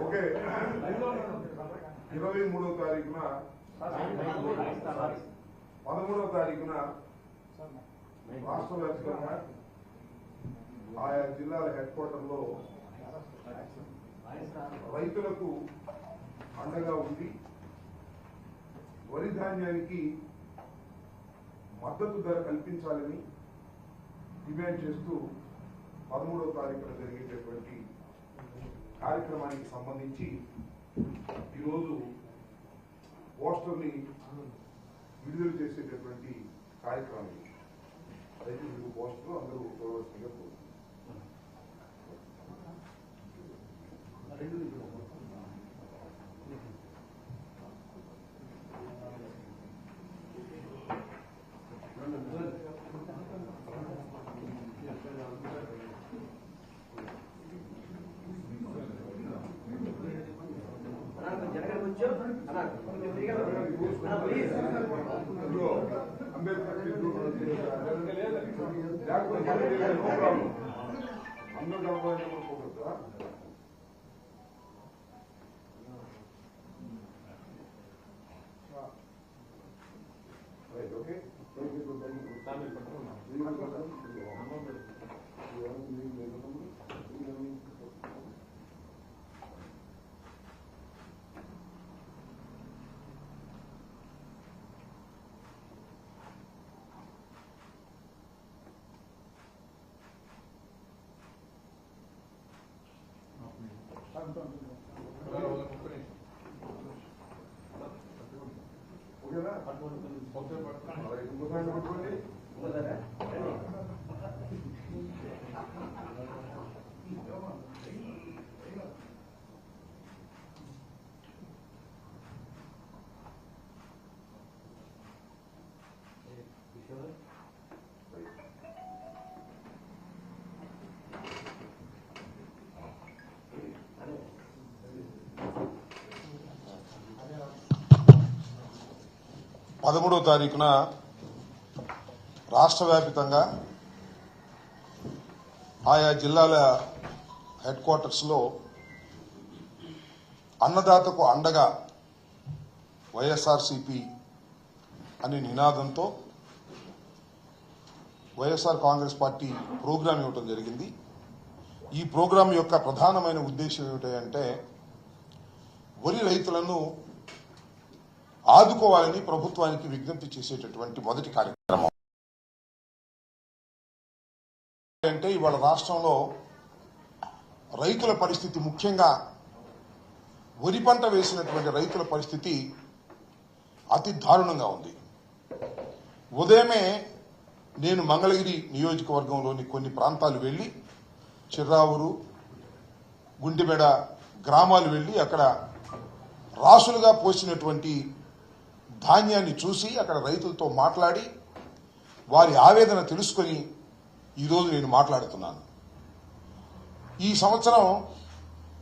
Okay ఇరవై మూడో తారీఖున పదమూడవ తారీఖున రాష్ట్ర వ్యాప్తంగా ఆయా జిల్లాల హెడ్ క్వార్టర్లో రైతులకు అండగా ఉండి వరి ధాన్యానికి మద్దతు ధర కల్పించాలని డిమాండ్ చేస్తూ పదమూడవ తారీఖున జరిగేటటువంటి కార్యక్రమానికి సంబంధించి ఈరోజు పోస్టర్ని విడుదల చేసేటటువంటి కార్యక్రమం అయితే మీకు పోస్టర్ అందరూ చూడవలసిందిగా కోరుతున్నాను. Okay? ಅಂತ పదమూడవ తారీఖున రాష్ట్ర వ్యాపితంగా ఆయా జిల్లాల హెడ్ క్వార్టర్స్లో అన్నదాతకు అండగా వైఎస్ఆర్సిపి అనే నినాదంతో వైఎస్ఆర్ కాంగ్రెస్ పార్టీ ప్రోగ్రాం ఇవ్వటం జరిగింది. ఈ ప్రోగ్రాం యొక్క ప్రధానమైన ఉద్దేశం ఏమిటంటే వరి రైతులను ఆదుకోవాలని ప్రభుత్వానికి విజ్ఞప్తి చేసేటటువంటి మొదటి కార్యక్రమం. అంటే ఇవాళ రాష్ట్రంలో రైతుల పరిస్థితి ముఖ్యంగా వరి పంట వేసినటువంటి రైతుల పరిస్థితి అతి దారుణంగా ఉంది. ఉదయమే నేను మంగళగిరి నియోజకవర్గంలోని కొన్ని ప్రాంతాలు వెళ్ళి చిర్రావూరు గుండెబెడ గ్రామాలు వెళ్ళి అక్కడ రాసులుగా పోసినటువంటి ధాన్యాన్ని చూసి అక్కడ రైతులతో మాట్లాడి వారి ఆవేదన తెలుసుకొని ఈరోజు నేను మాట్లాడుతున్నాను. ఈ సంవత్సరం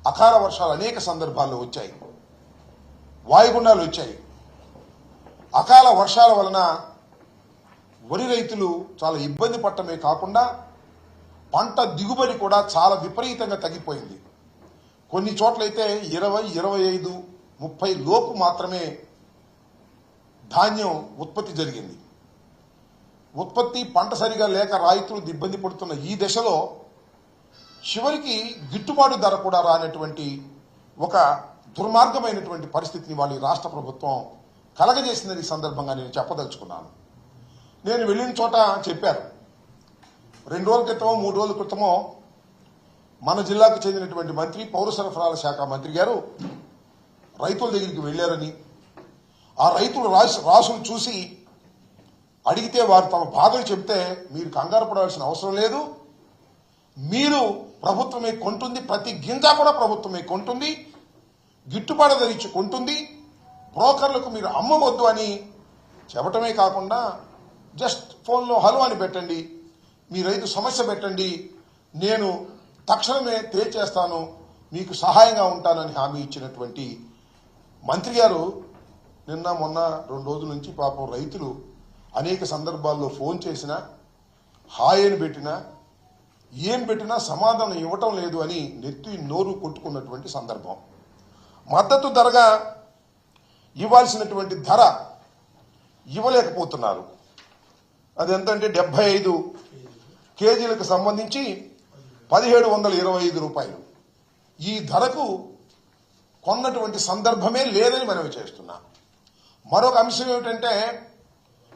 అకాల వర్షాలు అనేక సందర్భాల్లో వచ్చాయి. వాయుగుండాలు వచ్చాయి. అకాల వర్షాల వలన వరి రైతులు చాలా ఇబ్బంది పడటమే కాకుండా పంట దిగుబడి కూడా చాలా విపరీతంగా తగ్గిపోయింది. కొన్ని చోట్లయితే ఇరవై ఇరవై ఐదు ముప్పై లోపు మాత్రమే ధాన్యం ఉత్పత్తి జరిగింది. ఉత్పత్తి పంట సరిగా లేక రైతులు ఇబ్బంది పడుతున్న ఈ దశలో చివరికి గిట్టుబాటు ధర కూడా రానటువంటి ఒక దుర్మార్గమైనటువంటి పరిస్థితిని వాళ్ళు రాష్ట్ర ప్రభుత్వం కలగజేసిందని ఈ సందర్భంగా నేను చెప్పదలుచుకున్నాను. నేను వెళ్ళిన చోట చెప్పారు. రెండు రోజుల క్రితమో మూడు రోజుల క్రితమో మన జిల్లాకు చెందినటువంటి మంత్రి పౌర సరఫరాల శాఖ మంత్రి గారు రైతుల దగ్గరికి వెళ్ళారని ఆ రైతులు రాసు రాసులు చూసి అడిగితే వారు తమ బాధలు చెప్తే మీరు కంగారు పడాల్సిన అవసరం లేదు. మీరు ప్రభుత్వమే కొంటుంది ప్రతి గింజ కూడా ప్రభుత్వమే కొంటుంది గిట్టుబాటు ధర ఇచ్చి కొంటుంది బ్రోకర్లకు మీరు అమ్మవద్దు అని చెప్పటమే కాకుండా జస్ట్ ఫోన్లో హలో అని పెట్టండి మీ రైతు సమస్య పెట్టండి నేను తక్షణమే తేల్చేస్తాను మీకు సహాయంగా ఉంటానని హామీ ఇచ్చినటువంటి మంత్రి గారు నిన్న మొన్న రెండు రోజుల నుంచి పాపం రైతులు అనేక సందర్భాల్లో ఫోన్ చేసినా హాయని అని పెట్టినా ఏం పెట్టినా సమాధానం ఇవ్వటం లేదు అని నెత్తి నోరు కొట్టుకున్నటువంటి సందర్భం. మద్దతు ధరగా ఇవ్వాల్సినటువంటి ధర ఇవ్వలేకపోతున్నారు. అది ఎంతంటే డెబ్బై ఐదు కేజీలకు సంబంధించి పదిహేడు వందల ఇరవై ఐదు రూపాయలు. ఈ ధరకు కొన్నటువంటి సందర్భమే లేదని మనవి చేస్తున్నాం. మరొక అంశం ఏమిటంటే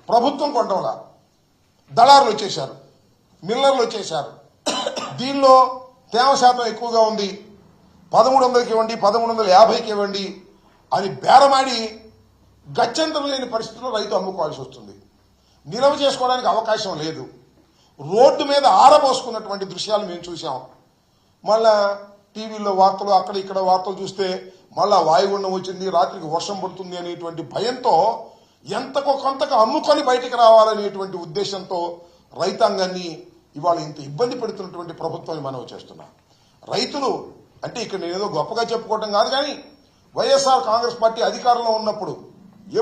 ప్రభుత్వం కొనడంలా దళారులు వచ్చేశారు మిల్లర్లు వచ్చేశారు. దీనిలో తేమ శాతం ఎక్కువగా ఉంది. పదమూడు వందలకి ఇవ్వండి పదమూడు వందల యాభైకి ఇవ్వండి అని బేరమాడి గత్యంతరం లేని పరిస్థితుల్లో రైతు అమ్ముకోవాల్సి వస్తుంది. నిల్వ చేసుకోవడానికి అవకాశం లేదు. రోడ్డు మీద ఆరబోసుకున్నటువంటి దృశ్యాలు మేము చూసాం మళ్ళా టీవీలో వార్తలు అక్కడ ఇక్కడ వార్తలు చూస్తే మళ్ళా వాయుగుండం వచ్చింది రాత్రికి వర్షం పడుతుంది అనేటువంటి భయంతో ఎంతకో కొంతకు అమ్ముకొని బయటికి రావాలనేటువంటి ఉద్దేశంతో రైతాంగాన్ని ఇవాళ ఇంత ఇబ్బంది పెడుతున్నటువంటి ప్రభుత్వాన్ని మనం చేస్తున్నాం. రైతులు అంటే ఇక్కడ నేను ఏదో గొప్పగా చెప్పుకోవటం కాదు కానీ వైఎస్ఆర్ కాంగ్రెస్ పార్టీ అధికారంలో ఉన్నప్పుడు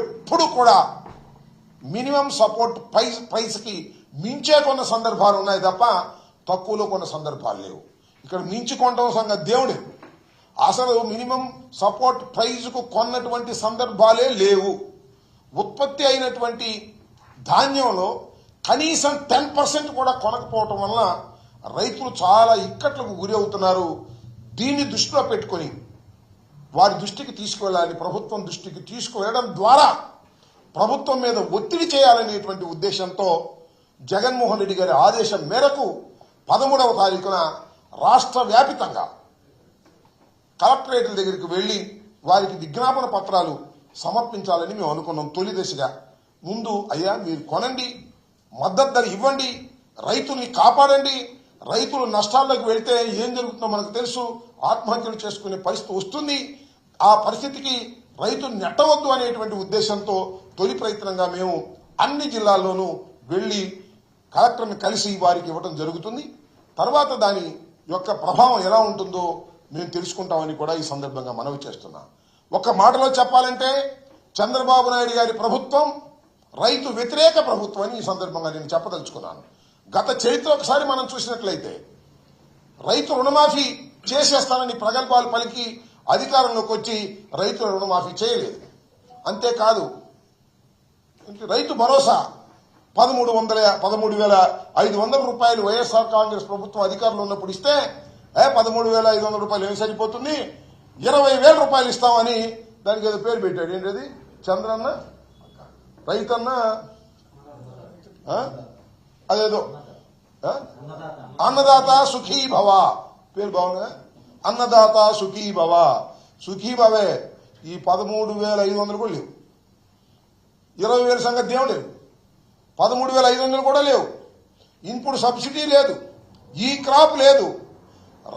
ఎప్పుడు కూడా మినిమం సపోర్ట్ ప్రైస్ ప్రైస్కి మించే కొన్న సందర్భాలు ఉన్నాయి తప్ప తక్కువలో కొన్న సందర్భాలు లేవు. ఇక్కడ మించుకోవటం సంగతి దేవుడే. అసలు మినిమం సపోర్ట్ ప్రైజ్కు కొన్నటువంటి సందర్భాలే లేవు. ఉత్పత్తి అయినటువంటి ధాన్యంలో కనీసం టెన్ పర్సెంట్ కూడా కొనకపోవటం వలన రైతులు చాలా ఇక్కట్లకు గురి అవుతున్నారు. దీన్ని దృష్టిలో పెట్టుకొని వారి దృష్టికి తీసుకువెళ్ళాలని ప్రభుత్వం దృష్టికి తీసుకువెళ్ళడం ద్వారా ప్రభుత్వం మీద ఒత్తిడి చేయాలనేటువంటి ఉద్దేశంతో జగన్మోహన్ రెడ్డి గారి ఆదేశం మేరకు పదమూడవ తారీఖున రాష్ట్ర వ్యాపితంగా కలెక్టరేట్ల దగ్గరికి వెళ్ళి వారికి విజ్ఞాపన పత్రాలు సమర్పించాలని మేము అనుకున్నాం తొలి దశగా. ముందు అయ్యా మీరు కొనండి మద్దతు ధర ఇవ్వండి రైతుల్ని కాపాడండి రైతులు నష్టాల్లోకి వెళ్తే ఏం జరుగుతుందో మనకు తెలుసు ఆత్మహత్యలు చేసుకునే పరిస్థితి వస్తుంది. ఆ పరిస్థితికి రైతు నెట్టవద్దు అనేటువంటి ఉద్దేశంతో తొలి ప్రయత్నంగా మేము అన్ని జిల్లాల్లోనూ వెళ్ళి కలెక్టర్ని కలిసి వారికి ఇవ్వడం జరుగుతుంది. తర్వాత దాని యొక్క ప్రభావం ఎలా ఉంటుందో మేము తెలుసుకుంటామని కూడా ఈ సందర్భంగా మనవి చేస్తున్నా. ఒక మాటలో చెప్పాలంటే చంద్రబాబు నాయుడు గారి ప్రభుత్వం రైతు వ్యతిరేక ప్రభుత్వం అని ఈ సందర్భంగా నేను చెప్పదలుచుకున్నాను. గత చరిత్ర ఒకసారి మనం చూసినట్లయితే రైతు రుణమాఫీ చేసేస్తానని ప్రగల్భాలు పలికి అధికారంలోకి వచ్చి రైతుల రుణమాఫీ చేయలేదు. అంతేకాదు రైతు భరోసా పదమూడు వందల పదమూడు వేల ఐదు వందల రూపాయలు వైఎస్ఆర్ కాంగ్రెస్ ప్రభుత్వం అధికారంలో ఉన్నప్పుడు ఇస్తే పదమూడు వేల ఐదు వందల రూపాయలు ఏమి సరిపోతుంది? ఇరవై వేల రూపాయలు ఇస్తామని దానికి ఏదో పేరు పెట్టాడు. ఏంటది? చంద్రన్న? రైతన్న? అదేదో. అన్నదాత సుఖీ భవ. పేరు బాగుందా? అన్నదాత సుఖీ భవ. సుఖీ భవే. ఈ పదమూడు వేల ఐదు వందలు కూడా లేవు. ఇరవై వేల సంగతి దేవుడు లేదు. పదమూడు వేల ఐదు వందలు కూడా లేవు. ఇన్పుట్ సబ్సిడీ లేదు. ఈ క్రాప్ లేదు.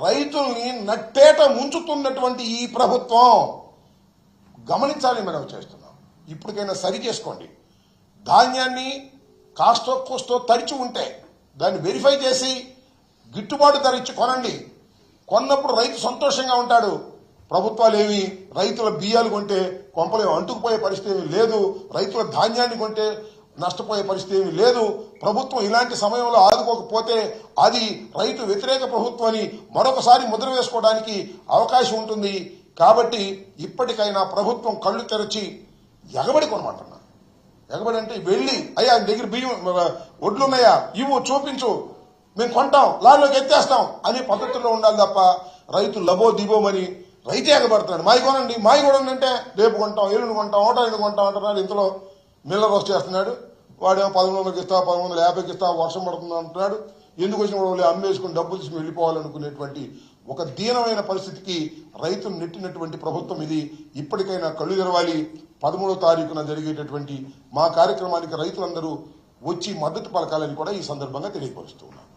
రైతుల్ని నట్టేట ముంచుతున్నటువంటి ఈ ప్రభుత్వం గమనించాలని మనం చేస్తున్నాం. ఇప్పటికైనా సరి చేసుకోండి. ధాన్యాన్ని కాస్తో కోస్తో తడిచి ఉంటే దాన్ని వెరిఫై చేసి గిట్టుబాటు ధర ఇచ్చి కొనండి. కొన్నప్పుడు రైతు సంతోషంగా ఉంటాడు. ప్రభుత్వాలు ఏమి రైతుల బియ్యాలు కొంటే కొంపలేమి అంటుకుపోయే పరిస్థితి లేదు. రైతుల ధాన్యాన్ని కొంటే నష్టపోయే పరిస్థితి ఏమీ లేదు. ప్రభుత్వం ఇలాంటి సమయంలో ఆదుకోకపోతే అది రైతు వ్యతిరేక ప్రభుత్వం అని మరొకసారి ముద్ర వేసుకోవడానికి అవకాశం ఉంటుంది. కాబట్టి ఇప్పటికైనా ప్రభుత్వం కళ్ళు తెరచి ఎగబడి కొనమంటున్నా ఎగబడి అంటే వెళ్ళి అయ్యా దగ్గర బియ్యం ఒడ్లు ఉన్నాయా ఇవ్వు చూపించు. మేము కొంటాం లారీలోకి ఎత్తేస్తాం అనే పద్ధతిలో ఉండాలి తప్ప రైతు లబో దిబోమని రైతే ఎగబడుతున్నాడు. మాయి కొనండి మాయి కొనండి అంటే రేపు కొంటాం ఎల్లుండి కొంటాం ఓటా ఎల్లుండి కొంటాం అంటున్నాడు ఇంతలో మిల్లర్ వచ్చేస్తున్నాడు వాడేమో పదమూడు వందలకి ఇస్తా పదమూడు వందల యాభైకి ఇస్తా వర్షం పడుతుంది అంటున్నాడు. ఎందుకు వచ్చిన వాళ్ళు అమ్మేసుకుని డబ్బులు తీసుకుని వెళ్ళిపోవాలనుకునేటువంటి ఒక దీనమైన పరిస్థితికి రైతును నెట్టినటువంటి ప్రభుత్వం ఇది. ఇప్పటికైనా కళ్ళు తెరవాలి. పదమూడో తారీఖున జరిగేటటువంటి మా కార్యక్రమానికి రైతులందరూ వచ్చి మద్దతు పలకాలని కూడా ఈ సందర్భంగా తెలియపరుస్తూ ఉన్నాను